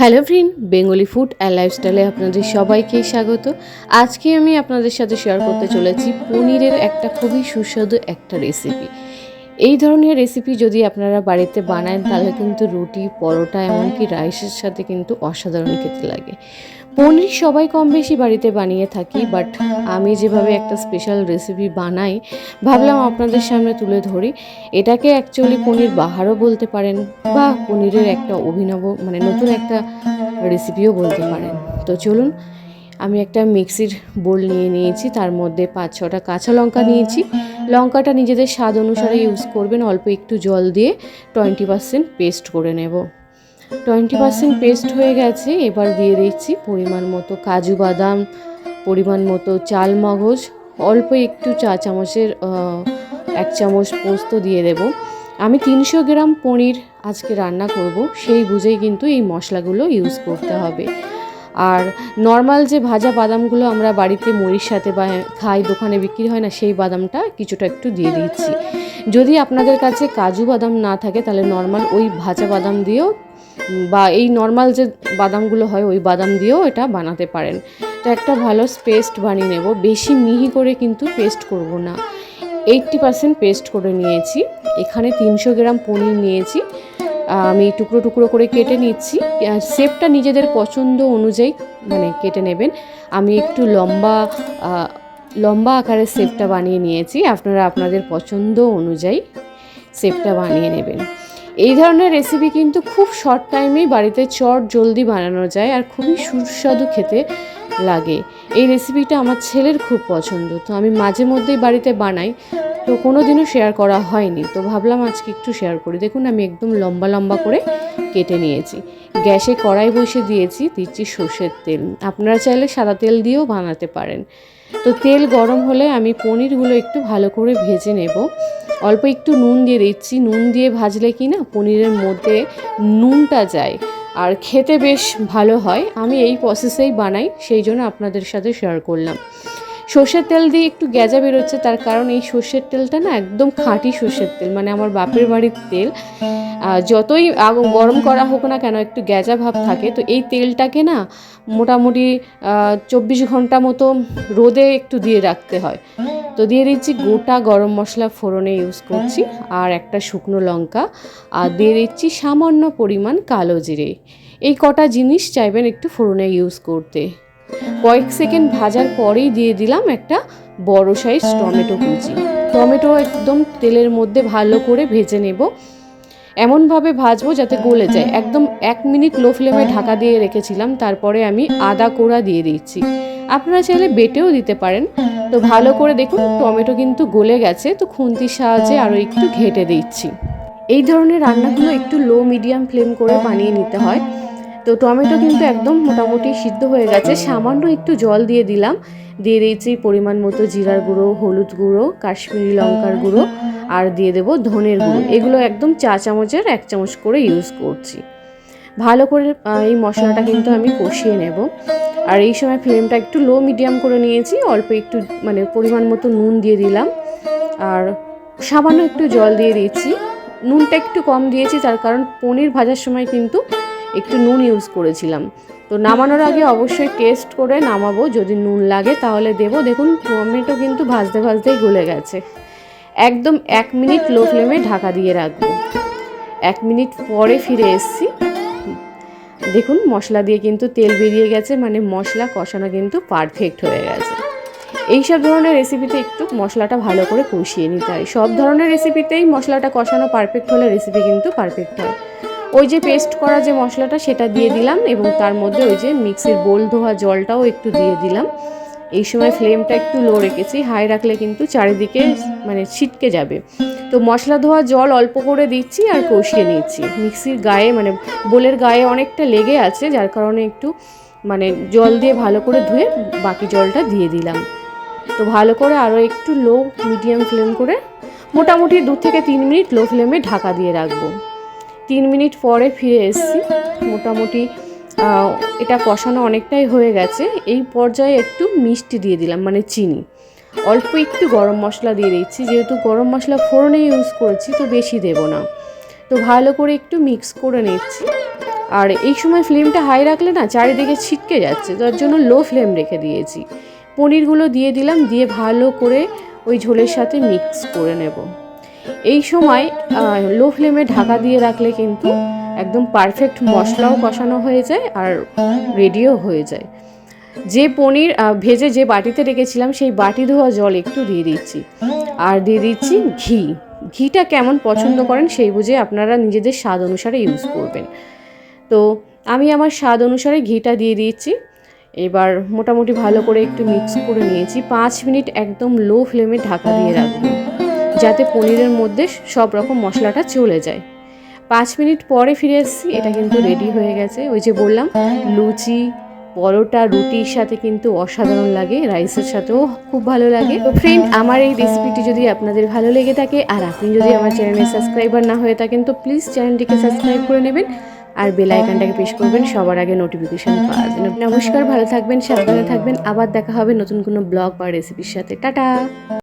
Hello friend, Bengali food and লাইফস্টাইলে আপনাদের সবাইকে স্বাগত। আজকে আমি আপনাদের সাথে শেয়ার করতে চলেছি পনিরের একটা খুবই সুস্বাদু একটা রেসিপি এই ধরনের রেসিপি যদি আপনারা বাড়িতে বানান, তাহলে কিন্তু রুটি, পরোটা, এমনকি রাইসের সাথে কিন্তু অসাধারণ খেতে লাগে। পনির সবাই কম বেশি বাড়িতে বানিয়ে থাকি বাট আমি যেভাবে একটা স্পেশাল রেসিপি বানাই, ভাবলাম আপনাদের সামনে তুলে ধরি। এটাকে অ্যাকচুয়ালি পনির বাহারও বলতে পারেন, বা পনিরের একটা অভিনব মানে নতুন একটা রেসিপিও বলতে পারেন। তো চলুন, আমি একটা মিক্সির বোল নিয়ে নিয়েছি, তার মধ্যে পাঁচ ছটা কাঁচা লঙ্কা নিয়েছি। লঙ্কাটা নিজেদের স্বাদ অনুসারে ইউজ করবেন অল্প একটু জল দিয়ে টোয়েন্টি পার্সেন্ট পেস্ট করে নেব। টোয়েন্টি পার্সেন্ট পেস্ট হয়ে গেছে এবার দিয়ে দিচ্ছি পরিমাণ মতো কাজু বাদাম পরিমাণ মতো চাল মগজ অল্প একটু চা চামচের এক চামচ পোস্ত দিয়ে দেব। আমি তিনশো গ্রাম পনির আজকে রান্না করব সেই বুঝেই কিন্তু এই মশলাগুলো ইউজ করতে হবে। আর নর্মাল যে ভাজা বাদামগুলো আমরা বাড়িতে মুড়ির সাথে বা খাই, দোকানে বিক্রি হয় না, সেই বাদামটা কিছুটা একটু দিয়ে দিচ্ছি। যদি আপনাদের কাছে কাজু বাদাম না থাকে, তাহলে নর্মাল ওই ভাজা বাদাম দিয়েও বা এই নর্মাল যে বাদামগুলো হয়, ওই বাদাম দিয়েও এটা বানাতে পারেন। তো একটা ভালো পেস্ট বানিয়ে নেব। বেশি মিহি করে কিন্তু পেস্ট করব না। এইটটি পার্সেন্ট পেস্ট করে নিয়েছি। এখানে তিনশো গ্রাম পনির নিয়েছি। আমি টুকরো টুকরো করে কেটে নিচ্ছি। শেপটা নিজেদের পছন্দ অনুযায়ী মানে কেটে নেবেন। আমি একটু লম্বা লম্বা আকারের শেপটা বানিয়ে নিয়েছি। আপনারা আপনাদের পছন্দ অনুযায়ী শেপটা বানিয়ে নেবেন। এই ধরনের রেসিপি কিন্তু খুব শর্ট টাইমেই বাড়িতে চট জলদি বানানো যায় আর খুবই সুস্বাদু খেতে লাগে। এই রেসিপিটা আমার ছেলের খুব পছন্দ। তো আমি মাঝে মধ্যেই বাড়িতে বানাই। তো কোনো দিনও শেয়ার করা হয়নি। তো ভাবলাম আজকে একটু শেয়ার করি। দেখুন, আমি একদম লম্বা লম্বা করে কেটে নিয়েছি। গ্যাসে কড়াই বসে দিয়েছি, দিচ্ছি সর্ষের তেল। আপনারা চাইলে সাদা তেল দিয়েও বানাতে পারেন। তো তেল গরম হলে আমি পনিরগুলো একটু ভালো করে ভেজে নেব। অল্প একটু নুন দিয়ে দিচ্ছি। নুন দিয়ে ভাজলে কি না পনিরের মধ্যে নুনটা যায়। আর খেতে বেশ ভালো হয়। আমি এই প্রসেসেই বানাই, সেই জন্য আপনাদের সাথে শেয়ার করলাম। সর্ষের তেল দিয়ে একটু গ্যাজা বেরোচ্ছে, তার কারণ এই সর্ষের তেলটা না একদম খাঁটি সর্ষের তেল মানে আমার বাপের বাড়ির তেল। যতই গরম করা হোক না কেন একটু গ্যাজা ভাব থাকে, তো এই তেলটাকে না মোটামুটি চব্বিশ ঘণ্টা মতো রোদে একটু দিয়ে রাখতে হয়। তো দিয়ে দিচ্ছি গোটা গরম মশলা ফোড়নে ইউজ করছি, আর একটা শুকনো লঙ্কা, আর দিয়ে দিচ্ছি সামান্য পরিমাণ কালো জিরে। এই কটা জিনিস চাইবেন একটু ফোড়নে ইউজ করতে। কয়েক সেকেন্ড ভাজার পরেই দিয়ে দিলাম একটা বড় সাইজ টমেটো কুচি। টমেটো একদম তেলের মধ্যে ভালো করে ভেজে নেব। এমনভাবে ভাজবো যাতে গলে যায়। একদম এক মিনিট লো ফ্লেমে ঢাকা দিয়ে রেখেছিলাম, তারপরে আমি আদা কোড়া দিয়ে দিচ্ছি। আপনারা চাইলে বেটেও দিতে পারেন। তো ভালো করে দেখুন, টমেটো কিন্তু গলে গেছে। তো খুন্তির সাহায্যে আরও একটু ঘেটে দিচ্ছি। এই ধরনের রান্নাগুলো একটু লো মিডিয়াম ফ্লেম করে বানিয়ে নিতে হয়। তো টমেটো কিন্তু একদম মোটামুটি সিদ্ধ হয়ে গেছে। সামান্য একটু জল দিয়ে দিলাম। দিয়ে দিয়েছি পরিমাণ মতো জিরার গুঁড়ো, হলুদ গুঁড়ো, কাশ্মীরি লঙ্কার গুঁড়ো, আর দিয়ে দেবো ধনের গুঁড়ো। এগুলো একদম চা চামচের এক চামচ করে ইউজ করছি। ভালো করে এই মশলাটা কিন্তু আমি কষিয়ে নেব। আর এই সময় ফ্লেমটা একটু লো মিডিয়াম করে নিয়েছি, অল্প একটু মানে পরিমাণ মতো নুন দিয়ে দিলাম। আর সামান্য একটু জল দিয়ে দিয়েছি নুনটা একটু কম দিয়েছি, তার কারণ পনির ভাজার সময় কিন্তু একটু নুন ইউজ করেছিলাম। তো নামানোর আগে অবশ্যই টেস্ট করে নামাবো, যদি নুন লাগে তাহলে দেবো। দেখুন, টমেটো কিন্তু ভাজতে ভাজতেই গলে গেছে। একদম এক মিনিট লো ফ্লেমে ঢাকা দিয়ে রাখব। এক মিনিট পরে ফিরে এসছি। দেখুন, মশলা দিয়ে কিন্তু তেল বেরিয়ে গেছে মানে মশলা কষানো কিন্তু পারফেক্ট হয়ে গেছে। এই সব ধরনের রেসিপিতে একটু মশলাটা ভালো করে কষিয়ে নিতে হয়। সব ধরনের রেসিপিতেই মশলাটা কষানো পারফেক্ট হলে রেসিপি কিন্তু পারফেক্ট হয়। ওই যে পেস্ট করা যে মশলাটা, সেটা দিয়ে দিলাম এবং তার মধ্যে ওই যে মিক্সির বোল ধোয়া জলটাও একটু দিয়ে দিলাম। এই সময় ফ্লেমটা একটু লো রেখেছি হাই রাখলে কিন্তু চারিদিকে মানে ছিটকে যাবে। তো মশলা ধোয়া জল অল্প করে দিচ্ছি আর কষিয়ে নিচ্ছি। মিক্সির গায়ে মানে বোলের গায়ে অনেকটা লেগে আছে, যার কারণে একটু মানে জল দিয়ে ভালো করে ধুয়ে বাকি জলটা দিয়ে দিলাম। তো ভালো করে আরও একটু লো মিডিয়াম ফ্লেম করে মোটামুটি দু থেকে তিন মিনিট লো ফ্লেমে ঢাকা দিয়ে রাখব। তিন মিনিট পরে ফিরে এসেছি। মোটামুটি এটা কষানো অনেকটাই হয়ে গেছে। এই পর্যায়ে একটু মিষ্টি দিয়ে দিলাম মানে চিনি। অল্প একটু গরম মশলা দিয়ে দিচ্ছি, যেহেতু গরম মশলা ফোড়নে ইউজ করেছি, তো বেশি দেব না। তো ভালো করে একটু মিক্স করে নিচ্ছি। আর এই সময় ফ্লেমটা হাই রাখলে না, চারিদিকে ছিটকে যাচ্ছে তার জন্য লো ফ্লেম রেখে দিয়েছি। পনিরগুলো দিয়ে দিলাম, দিয়ে ভালো করে ওই ঝোলের সাথে মিক্স করে নেব। এই সময় লো ফ্লেমে ঢাকা দিয়ে রাখলে কিন্তু একদম পারফেক্ট মশলাও কষানো হয়ে যায় আর রেডিও হয়ে যায়। যে পনির ভেজে যে বাটিতে রেখেছিলাম, সেই বাটি ধোয়া জল একটু দিয়ে দিচ্ছি। আর দিয়ে দিচ্ছি ঘি। ঘিটা কেমন পছন্দ করেন সেই বুঝে আপনারা নিজেদের স্বাদ অনুসারে ইউজ করবেন। তো আমি আমার স্বাদ অনুসারে ঘিটা দিয়ে দিচ্ছি। এবার মোটামুটি ভালো করে একটু মিক্স করে নিয়েছি। পাঁচ মিনিট একদম লো ফ্লেমে ঢাকা দিয়ে রাখব। যাতে পনিরের মধ্যে সব রকম মশলাটা চলে যায়। পাঁচ মিনিট পরে ফিরে এসেছি, এটা কিন্তু রেডি হয়ে গেছে। ওই যে বললাম, লুচি, পরোটা, রুটির সাথে কিন্তু অসাধারণ লাগে, রাইসের সাথেও খুব ভালো লাগে। তো ফ্রেন্ড আমার এই রেসিপিটি যদি আপনাদের ভালো লেগে থাকে, আর আপনি যদি আমার চ্যানেলে সাবস্ক্রাইবার না হয়ে থাকেন, তো প্লিজ চ্যানেলটিকে সাবস্ক্রাইব করে নেবেন, আর বেল আইকনটাকে প্রেস করবেন, সবার আগে নোটিফিকেশান পাওয়ার জন্য। নমস্কার, ভালো থাকবেন, সাবধানে থাকবেন, আবার দেখা হবে নতুন কোনো ব্লগ বা রেসিপির সাথে। টাটা!